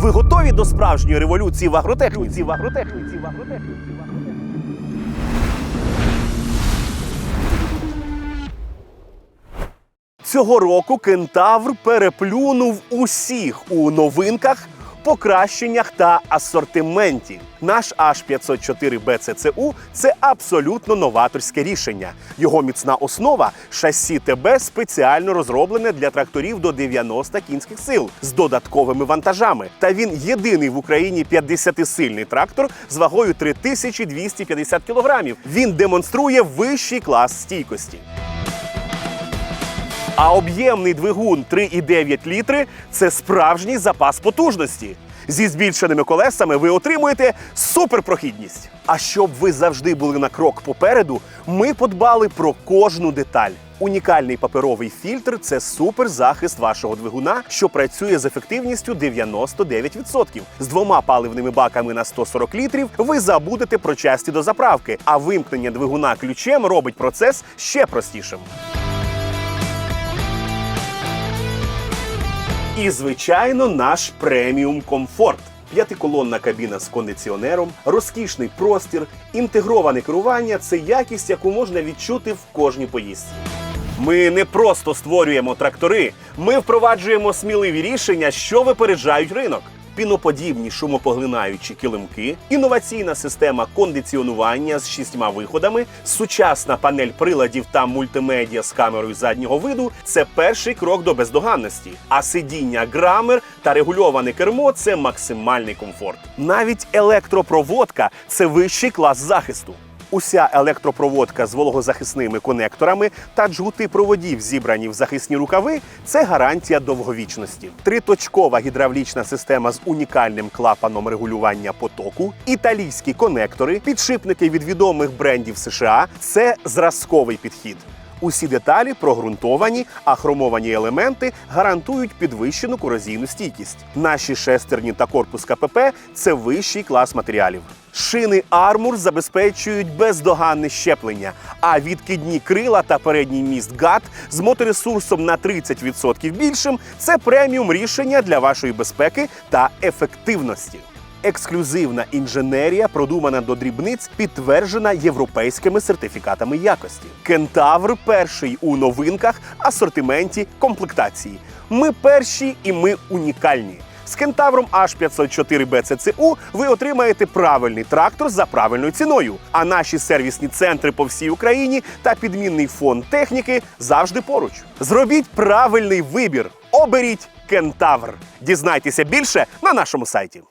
Ви готові до справжньої революції в агротехніці? В агротехніці, в агротехніці, в агротехніці. Цього року кентавр переплюнув усіх у новинках, покращеннях та асортименті. Наш H504 BCCU – це абсолютно новаторське рішення. Його міцна основа шасі ТБ спеціально розроблене для тракторів до 90 кінських сил з додатковими вантажами. Та він єдиний в Україні 50-сильний трактор з вагою 3250 кілограмів. Він демонструє вищий клас стійкості. А об'ємний двигун 3,9 літри це справжній запас потужності. Зі збільшеними колесами ви отримуєте суперпрохідність. А щоб ви завжди були на крок попереду, ми подбали про кожну деталь. Унікальний паперовий фільтр це суперзахист вашого двигуна, що працює з ефективністю 99%. З двома паливними баками на 140 літрів ви забудете про часті до заправки, а вимкнення двигуна ключем робить процес ще простішим. І, звичайно, наш преміум комфорт. П'ятиколонна кабіна з кондиціонером, розкішний простір, інтегроване керування це якість, яку можна відчути в кожній поїздці. Ми не просто створюємо трактори, ми впроваджуємо сміливі рішення, що випереджають ринок. Піноподібні шумопоглинаючі килимки, інноваційна система кондиціонування з шістьма виходами, сучасна панель приладів та мультимедіа з камерою заднього виду це перший крок до бездоганності. А сидіння грамер та регульоване кермо це максимальний комфорт. Навіть електропроводка це вищий клас захисту. Уся електропроводка з вологозахисними конекторами та джгути проводів, зібрані в захисні рукави, це гарантія довговічності. Триточкова гідравлічна система з унікальним клапаном регулювання потоку, італійські конектори, підшипники від відомих брендів США це зразковий підхід. Усі деталі прогрунтовані, а хромовані елементи гарантують підвищену корозійну стійкість. Наші шестерні та корпус КПП це вищий клас матеріалів. Шини Армур забезпечують бездоганне щеплення, а відкидні крила та передній міст ГАТ з моторесурсом на 30% більшим це преміум рішення для вашої безпеки та ефективності. Ексклюзивна інженерія, продумана до дрібниць, підтверджена європейськими сертифікатами якості. Кентавр перший у новинках, асортименті, комплектації. Ми перші і ми унікальні. З кентавром H504 BCCU ви отримаєте правильний трактор за правильною ціною. А наші сервісні центри по всій Україні та підмінний фонд техніки завжди поруч. Зробіть правильний вибір. Оберіть кентавр. Дізнайтеся більше на нашому сайті.